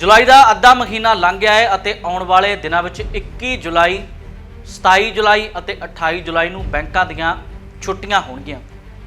ਜੁਲਾਈ ਦਾ ਅੱਧਾ ਮਹੀਨਾ ਲੰਘ ਗਿਆ ਹੈ ਅਤੇ ਆਉਣ ਵਾਲੇ ਦਿਨਾਂ ਵਿੱਚ 21 ਜੁਲਾਈ 27 ਜੁਲਾਈ ਅਤੇ 28 ਜੁਲਾਈ ਨੂੰ ਬੈਂਕਾਂ ਦੀਆਂ ਛੁੱਟੀਆਂ ਹੋਣਗੀਆਂ।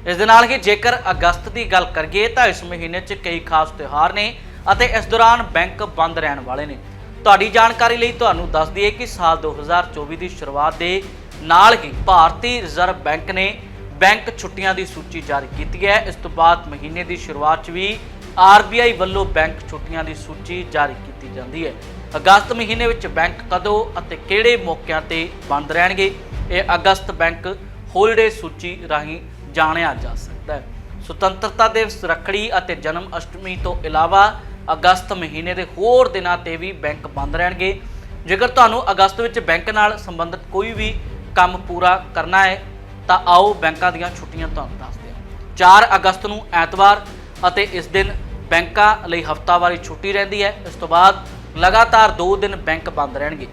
ਇਸ ਦੇ ਨਾਲ ਹੀ ਜੇਕਰ ਅਗਸਤ ਦੀ ਗੱਲ ਕਰੀਏ ਤਾਂ ਇਸ ਮਹੀਨੇ 'ਚ ਕਈ ਖਾਸ ਤਿਉਹਾਰ ਨੇ ਅਤੇ ਇਸ ਦੌਰਾਨ ਬੈਂਕ ਬੰਦ ਰਹਿਣ ਵਾਲੇ ਨੇ। ਤੁਹਾਡੀ ਜਾਣਕਾਰੀ ਲਈ ਤੁਹਾਨੂੰ ਦੱਸ ਦਈਏ ਕਿ ਸਾਲ 2024 ਦੀ ਸ਼ੁਰੂਆਤ ਦੇ ਨਾਲ ਹੀ ਭਾਰਤੀ ਰਿਜ਼ਰਵ ਬੈਂਕ ਨੇ ਬੈਂਕ ਛੁੱਟੀਆਂ ਦੀ ਸੂਚੀ ਜਾਰੀ ਕੀਤੀ ਹੈ। ਇਸ ਤੋਂ ਬਾਅਦ ਮਹੀਨੇ ਦੀ ਸ਼ੁਰੂਆਤ 'ਚ ਵੀ ਆਰਬੀਆਈ ਵੱਲੋਂ ਬੈਂਕ ਛੁੱਟੀਆਂ ਦੀ ਸੂਚੀ ਜਾਰੀ ਕੀਤੀ ਜਾਂਦੀ ਹੈ। ਅਗਸਤ ਮਹੀਨੇ ਵਿੱਚ ਬੈਂਕ ਕਦੋਂ ਅਤੇ ਕਿਹੜੇ ਮੌਕਿਆਂ ਤੇ ਬੰਦ ਰਹਿਣਗੇ? ਇਹ ਅਗਸਤ ਬੈਂਕ ਹੋਲੀਡੇ ਸੂਚੀ ਰਾਹੀਂ ਜਾਣਿਆ ਜਾ ਸਕਦਾ ਹੈ। ਸੁਤੰਤਰਤਾ ਦਿਵਸ ਰੱਖੜੀ ਅਤੇ ਜਨਮ ਅਸ਼ਟਮੀ ਤੋਂ ਇਲਾਵਾ ਅਗਸਤ ਮਹੀਨੇ ਦੇ ਹੋਰ ਦਿਨਾਂ ਤੇ ਵੀ ਬੈਂਕ ਬੰਦ ਰਹਿਣਗੇ। ਜੇਕਰ ਤੁਹਾਨੂੰ ਅਗਸਤ ਵਿੱਚ ਬੈਂਕ ਨਾਲ ਸੰਬੰਧਿਤ ਕੋਈ ਵੀ ਕੰਮ ਪੂਰਾ ਕਰਨਾ ਹੈ, ਤਾਂ ਆਓ ਬੈਂਕਾਂ ਦੀਆਂ ਛੁੱਟੀਆਂ ਤੁਹਾਨੂੰ ਦੱਸਦੇ ਹਾਂ 4 ਅਗਸਤ ਨੂੰ ਐਤਵਾਰ ਅਤੇ ਇਸ ਦਿਨ ਬੈਂਕਾਂ ਲਈ ਹਫ਼ਤਾਵਾਰੀ ਛੁੱਟੀ ਰਹਿੰਦੀ ਹੈ। ਇਸ ਤੋਂ ਬਾਅਦ ਲਗਾਤਾਰ 2 ਦਿਨ ਬੈਂਕ ਬੰਦ ਰਹਿਣਗੇ।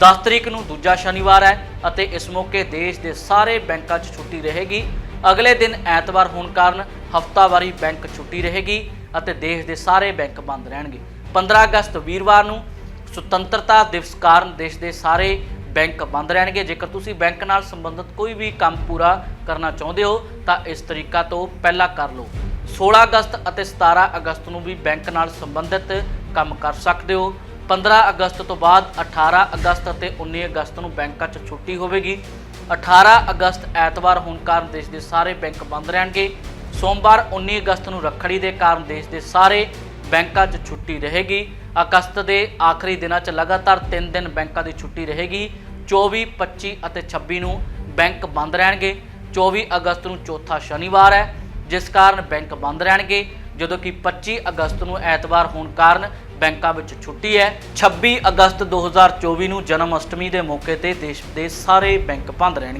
10 ਤਰੀਕ ਨੂੰ ਦੂਜਾ ਸ਼ਨੀਵਾਰ ਹੈ ਅਤੇ ਇਸ ਮੌਕੇ ਦੇਸ਼ ਦੇ ਸਾਰੇ ਬੈਂਕਾਂ 'ਚ ਛੁੱਟੀ ਰਹੇਗੀ। ਅਗਲੇ ਦਿਨ ਐਤਵਾਰ ਹੋਣ ਕਾਰਨ ਹਫ਼ਤਾਵਾਰੀ ਬੈਂਕ ਛੁੱਟੀ ਰਹੇਗੀ ਅਤੇ ਦੇਸ਼ ਦੇ ਸਾਰੇ ਬੈਂਕ ਬੰਦ ਰਹਿਣਗੇ। 15 ਅਗਸਤ ਵੀਰਵਾਰ ਨੂੰ ਸੁਤੰਤਰਤਾ ਦਿਵਸ ਕਾਰਨ ਦੇਸ਼ ਦੇ ਸਾਰੇ ਬੈਂਕ ਬੰਦ ਰਹਿਣਗੇ। ਜੇਕਰ ਤੁਸੀਂ ਬੈਂਕ ਨਾਲ ਸੰਬੰਧਿਤ ਕੋਈ ਵੀ ਕੰਮ ਪੂਰਾ ਕਰਨਾ ਚਾਹੁੰਦੇ ਹੋ, ਤਾਂ ਇਸ ਤਰੀਕਾ ਤੋਂ ਪਹਿਲਾਂ ਕਰ ਲਓ। 16 ਅਗਸਤ ਅਤੇ 17 ਅਗਸਤ ਨੂੰ ਵੀ ਬੈਂਕ ਨਾਲ ਸੰਬੰਧਿਤ ਕੰਮ ਕਰ ਸਕਦੇ ਹੋ। 15 ਅਗਸਤ ਤੋਂ ਬਾਅਦ 18 ਅਗਸਤ ਅਤੇ 19 ਅਗਸਤ ਨੂੰ ਬੈਂਕਾਂ 'ਚ ਛੁੱਟੀ ਹੋਵੇਗੀ। 18 ਅਗਸਤ ਐਤਵਾਰ ਹੋਣ ਕਾਰਨ ਦੇਸ਼ ਦੇ ਸਾਰੇ ਬੈਂਕ ਬੰਦ ਰਹਿਣਗੇ। ਸੋਮਵਾਰ 19 ਅਗਸਤ ਨੂੰ ਰੱਖੜੀ ਦੇ ਕਾਰਨ ਦੇਸ਼ ਦੇ ਸਾਰੇ ਬੈਂਕਾਂ 'ਚ ਛੁੱਟੀ ਰਹੇਗੀ। ਅਗਸਤ ਦੇ ਆਖਰੀ ਦਿਨਾਂ 'ਚ ਲਗਾਤਾਰ 3 ਦਿਨ ਬੈਂਕਾਂ ਦੀ ਛੁੱਟੀ ਰਹੇਗੀ। 24 25 ਅਤੇ 26 ਨੂੰ ਬੈਂਕ ਬੰਦ ਰਹਿਣਗੇ। 24 ਅਗਸਤ ਨੂੰ ਚੌਥਾ ਸ਼ਨੀਵਾਰ ਹੈ। ਜਿਸ ਕਾਰਨ ਬੈਂਕ ਬੰਦ ਰਹਿਣਗੇ। ਜਦੋਂ ਕਿ 25 ਅਗਸਤ ਨੂੰ ਐਤਵਾਰ ਹੋਣ ਕਾਰਨ ਬੈਂਕਾਂ ਵਿੱਚ ਛੁੱਟੀ ਹੈ। 26 ਅਗਸਤ 2024 ਨੂੰ ਜਨਮ ਅਸ਼ਟਮੀ ਦੇ ਮੌਕੇ ਤੇ ਦੇਸ਼ ਦੇ ਸਾਰੇ ਬੈਂਕ ਬੰਦ ਰਹਿਣਗੇ।